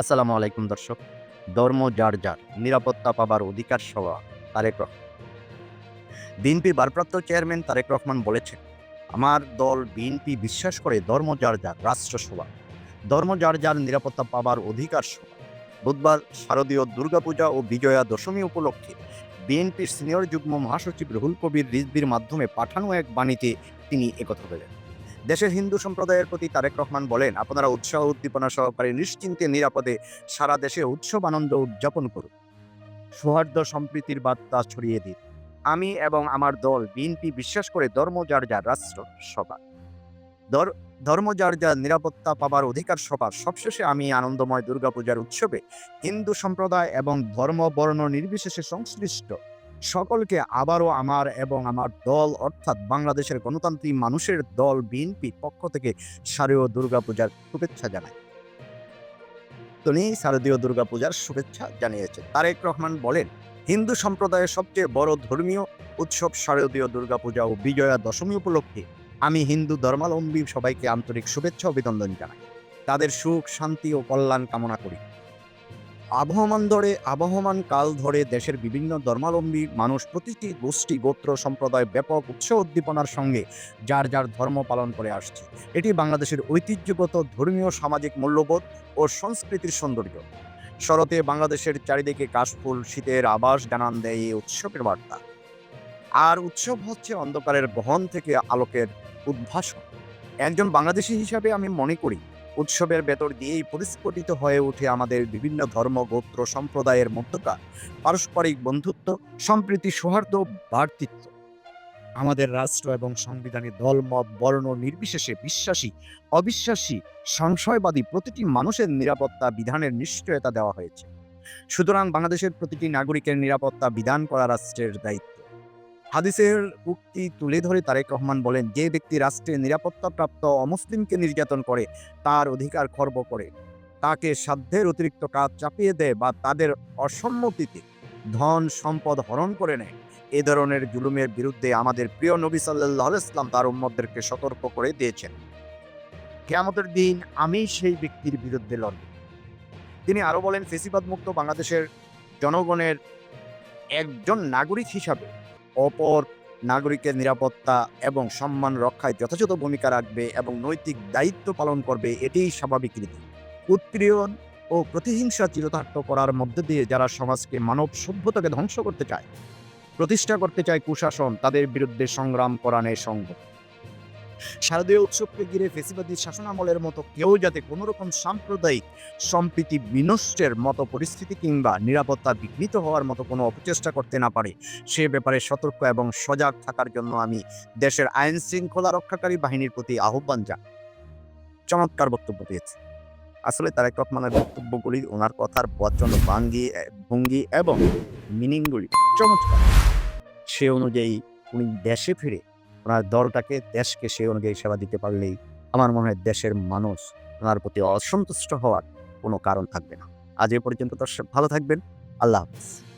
আসসালামু আলাইকুম দর্শক। ধর্ম যার যার, নিরাপত্তা পাবার অধিকার সভা তারেক রহমান। বিএনপির ভারপ্রাপ্ত চেয়ারম্যান তারেক রহমান বলেছেন, আমার দল বিএনপি বিশ্বাস করে ধর্ম যার যার রাষ্ট্রসভা ধর্ম যার যার, নিরাপত্তা পাবার অধিকার সভা বুধবার শারদীয় দুর্গাপূজা ও বিজয়া দশমী উপলক্ষে বিএনপির সিনিয়র যুগ্ম মহাসচিব রুহুল কবির রিজবির মাধ্যমে পাঠানো এক বাণীতে তিনি একথা বলেন। দেশের হিন্দু সম্প্রদায়ের প্রতি তারেক রহমান বলেন, আপনারা উৎসাহ, উদ্দীপনা সহকারে নিশ্চিন্তে, নিরাপদে সারা দেশে উৎসব, আনন্দ উদযাপন করুন। সৌহার্দ্য, সম্প্রীতির বার্তা ছড়িয়ে দিন। আমি এবং আমার দল, বিএনপি বিশ্বাস করে ধর্ম যার যার রাষ্ট্র সভা ধর- ধর্ম যার যার নিরাপত্তা পাবার অধিকার সভা সবশেষে আমি আনন্দময় দুর্গাপূজার উৎসবে হিন্দু সম্প্রদায় এবং ধর্ম, বর্ণ নির্বিশেষে সংশ্লিষ্ট সকলকে আবারও আমার এবং আমার দল, অর্থাৎ বাংলাদেশের গণতান্ত্রিক মানুষের দল, বিএনপি পক্ষ থেকে শারদীয় দুর্গাপূজার শুভেচ্ছা জানায় তিনি শারদীয় দুর্গাপূজার শুভেচ্ছা জানিয়েছেন তারেক রহমান বলেন, হিন্দু সম্প্রদায়ের সবচেয়ে বড় ধর্মীয় উৎসব শারদীয় দুর্গাপূজা ও বিজয়া দশমী উপলক্ষে। আমি হিন্দু ধর্মাবলম্বী সবাইকে আন্তরিক শুভেচ্ছা অভিনন্দন জানাই। তাদের সুখ, শান্তি ও কল্যাণ কামনা করি। আবহমান ধরে, আবহমান কাল ধরে দেশের বিভিন্ন ধর্মাবলম্বী মানুষ প্রতিটি গোষ্ঠী, গোত্র, সম্প্রদায় ব্যাপক উৎসাহ উদ্দীপনার সঙ্গে যার যার ধর্ম পালন করে আসছে। এটি বাংলাদেশের ঐতিহ্যগত, ধর্মীয়, সামাজিক মূল্যবোধ ও সংস্কৃতির সৌন্দর্য। শরতে বাংলাদেশের চারিদিকে কাশফুল শীতের আবাস জানান দেয় এই উৎসবের বার্তা। আর উৎসব হচ্ছে অন্ধকারের বহন থেকে আলোকের উদ্ভাসন। একজন বাংলাদেশি হিসাবে আমি মনে করি উৎসবের ভেতর দিয়েই পরিস্ফুটিত হয়ে ওঠে আমাদের বিভিন্ন ধর্ম গোত্র সম্প্রদায়ের মধ্যকার পারস্পরিক বন্ধুত্ব, সম্প্রীতি, সৌহার্দ্য ভাতৃত্ব আমাদের রাষ্ট্র এবং সংবিধানে দল, মত, বর্ণ নির্বিশেষে বিশ্বাসী, অবিশ্বাসী, সংশয়বাদী প্রতিটি মানুষের নিরাপত্তা বিধানের নিশ্চয়তা দেওয়া হয়েছে। সুতরাং বাংলাদেশের প্রতিটি নাগরিকের নিরাপত্তা বিধান করা রাষ্ট্রের দায়িত্ব। হাদিসের উক্তি তুলে ধরে তারেক রহমান বলেন, যে ব্যক্তি রাষ্ট্রের নিরাপত্তাপ্রাপ্ত অমুসলিমকে নির্যাতন করে, তার অধিকার খর্ব করে। তাকে সাধ্যের অতিরিক্ত কাজ চাপিয়ে দেয় বা তাদের অসম্মতিতে ধন সম্পদ হরণ করে নেয়। এ ধরনের জুলুমের বিরুদ্ধে আমাদের প্রিয় নবী সাল্লাহ ইসলাম তার উম্মদদেরকে সতর্ক করে দিয়েছেন। কেয়ামতের দিন আমি সেই ব্যক্তির বিরুদ্ধে লড়ব। তিনি আরও বলেন ফেসিবাদ মুক্ত বাংলাদেশের জনগণের একজন নাগরিক হিসাবে অপর নাগরিকের নিরাপত্তা এবং সম্মান রক্ষায় যথাযথ ভূমিকা রাখবে এবং নৈতিক দায়িত্ব পালন করবে, এটিই স্বাভাবিক রীতি। উৎপীড়ন ও প্রতিহিংসা চিরতার্থ করার মধ্য দিয়ে যারা সমাজকে মানব সভ্যতাকে ধ্বংস করতে চায়, প্রতিষ্ঠা করতে চায় কুশাসন, তাদের বিরুদ্ধে সংগ্রাম করানে সঙ্গ। শারদীয় উৎসবকে ঘিরে ফেসিবাদী শাসনামলের মতো কেউ যাতে কোনো রকম সাম্প্রদায়িক সম্প্রীতি বিনষ্টের মতো পরিস্থিতি কিংবা নিরাপত্তা বিঘ্নিত হওয়ার মতো কোনো অপচেষ্টা করতে না পারে, সে ব্যাপারে সতর্ক এবং সজাগ থাকার জন্য আমি দেশের আইন শৃঙ্খলা রক্ষাকারী বাহিনীর প্রতি আহ্বান জানাই। চমৎকার বক্তব্য দিয়েছে আসলে তারেক রহমানের বক্তব্যগুলি, ওনার কথার বচন, ভাঙ্গি ভঙ্গি এবং মিনিংগুলি চমৎকার। সে অনুযায়ী উনি দেশে ফিরে ওনার দলটাকে দেশকে সে অনুযায়ী সেবা দিতে পারলেই আমার মনে হয় দেশের মানুষ ওনার প্রতি অসন্তুষ্ট হওয়ার কোনো কারণ থাকবে না। আজ এ পর্যন্ত দর্শক, ভালো থাকবেন। আল্লাহ হাফিজ।